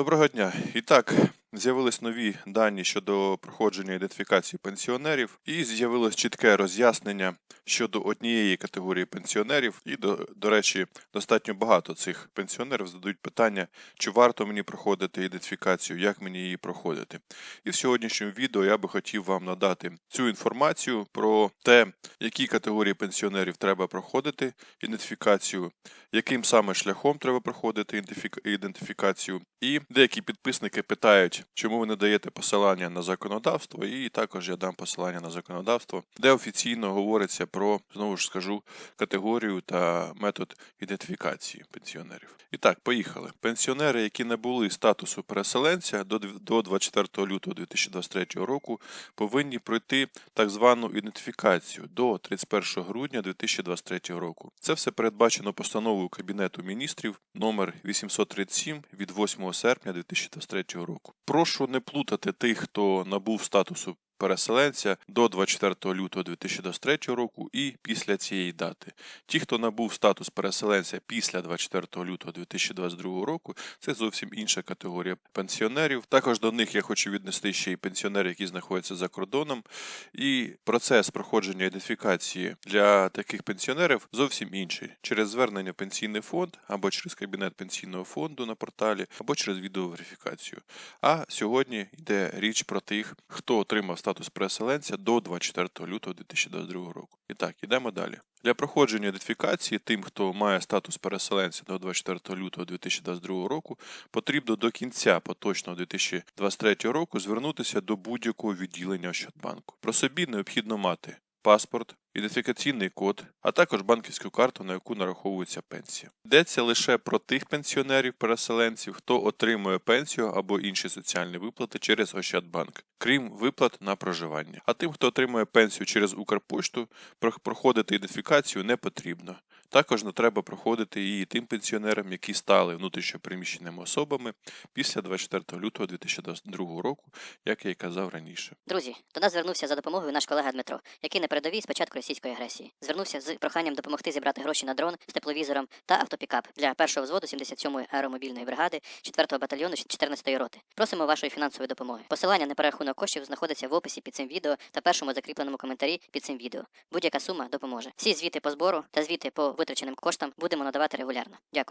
Доброго дня. І так, з'явились нові дані щодо проходження ідентифікації пенсіонерів, і з'явилось чітке роз'яснення щодо однієї категорії пенсіонерів. І, до, до речі, достатньо багато цих пенсіонерів задають питання, чи варто мені проходити ідентифікацію, як мені її проходити. І в сьогоднішньому відео я би хотів вам надати цю інформацію про те, які категорії пенсіонерів треба проходити ідентифікацію, яким саме шляхом треба проходити ідентифікацію. І деякі підписники питають, чому ви не даєте посилання на законодавство, і також я дам посилання на законодавство, де офіційно говориться про, знову ж скажу, категорію та метод ідентифікації пенсіонерів. І так, поїхали. Пенсіонери, які не були статусу переселенця до 24 лютого 2023 року, повинні пройти так звану ідентифікацію до 31 грудня 2023 року. Це все передбачено постановою Кабінету міністрів номер 837 від 8 серпня 2023 року. Прошу не плутати тих, хто набув статусу переселенця до 24 лютого 2023 року і після цієї дати. Ті, хто набув статус переселенця після 24 лютого 2022 року, це зовсім інша категорія пенсіонерів. Також до них я хочу віднести ще й пенсіонери, які знаходяться за кордоном. І процес проходження ідентифікації для таких пенсіонерів зовсім інший через звернення в пенсійний фонд або через кабінет пенсійного фонду на порталі, або через відеоверифікацію. А сьогодні йде річ про тих, хто отримав статус переселенця до 24 лютого 2022 року. І так, ідемо далі. Для проходження ідентифікації тим, хто має статус переселенця до 24 лютого 2022 року, потрібно до кінця поточного 2023 року звернутися до будь-якого відділення Ощадбанку. Про собі необхідно мати паспорт, ідентифікаційний код, а також банківську карту, на яку нараховується пенсія. Йдеться лише про тих пенсіонерів-переселенців, хто отримує пенсію або інші соціальні виплати через Ощадбанк, крім виплат на проживання. А тим, хто отримує пенсію через Укрпошту, проходити ідентифікацію не потрібно. Також не треба проходити її тим пенсіонерам, які стали внутрішньопереміщеними особами після 24 лютого 2022 року, як я й казав раніше. Друзі, до нас звернувся за допомогою наш колега Дмитро, який на передовій з початку російської агресії. Звернувся з проханням допомогти зібрати гроші на дрон з тепловізором та автопікап для першого взводу 77-ї аеромобільної бригади 4-го батальйону 14-ї роти. Просимо вашої фінансової допомоги. Посилання на перерахунок коштів знаходиться в описі під цим відео та першому закріпленому коментарі під цим відео. Будь-яка сума допоможе. Всі звіти по збору та звіти по витраченим коштам будемо надавати регулярно. Дякую.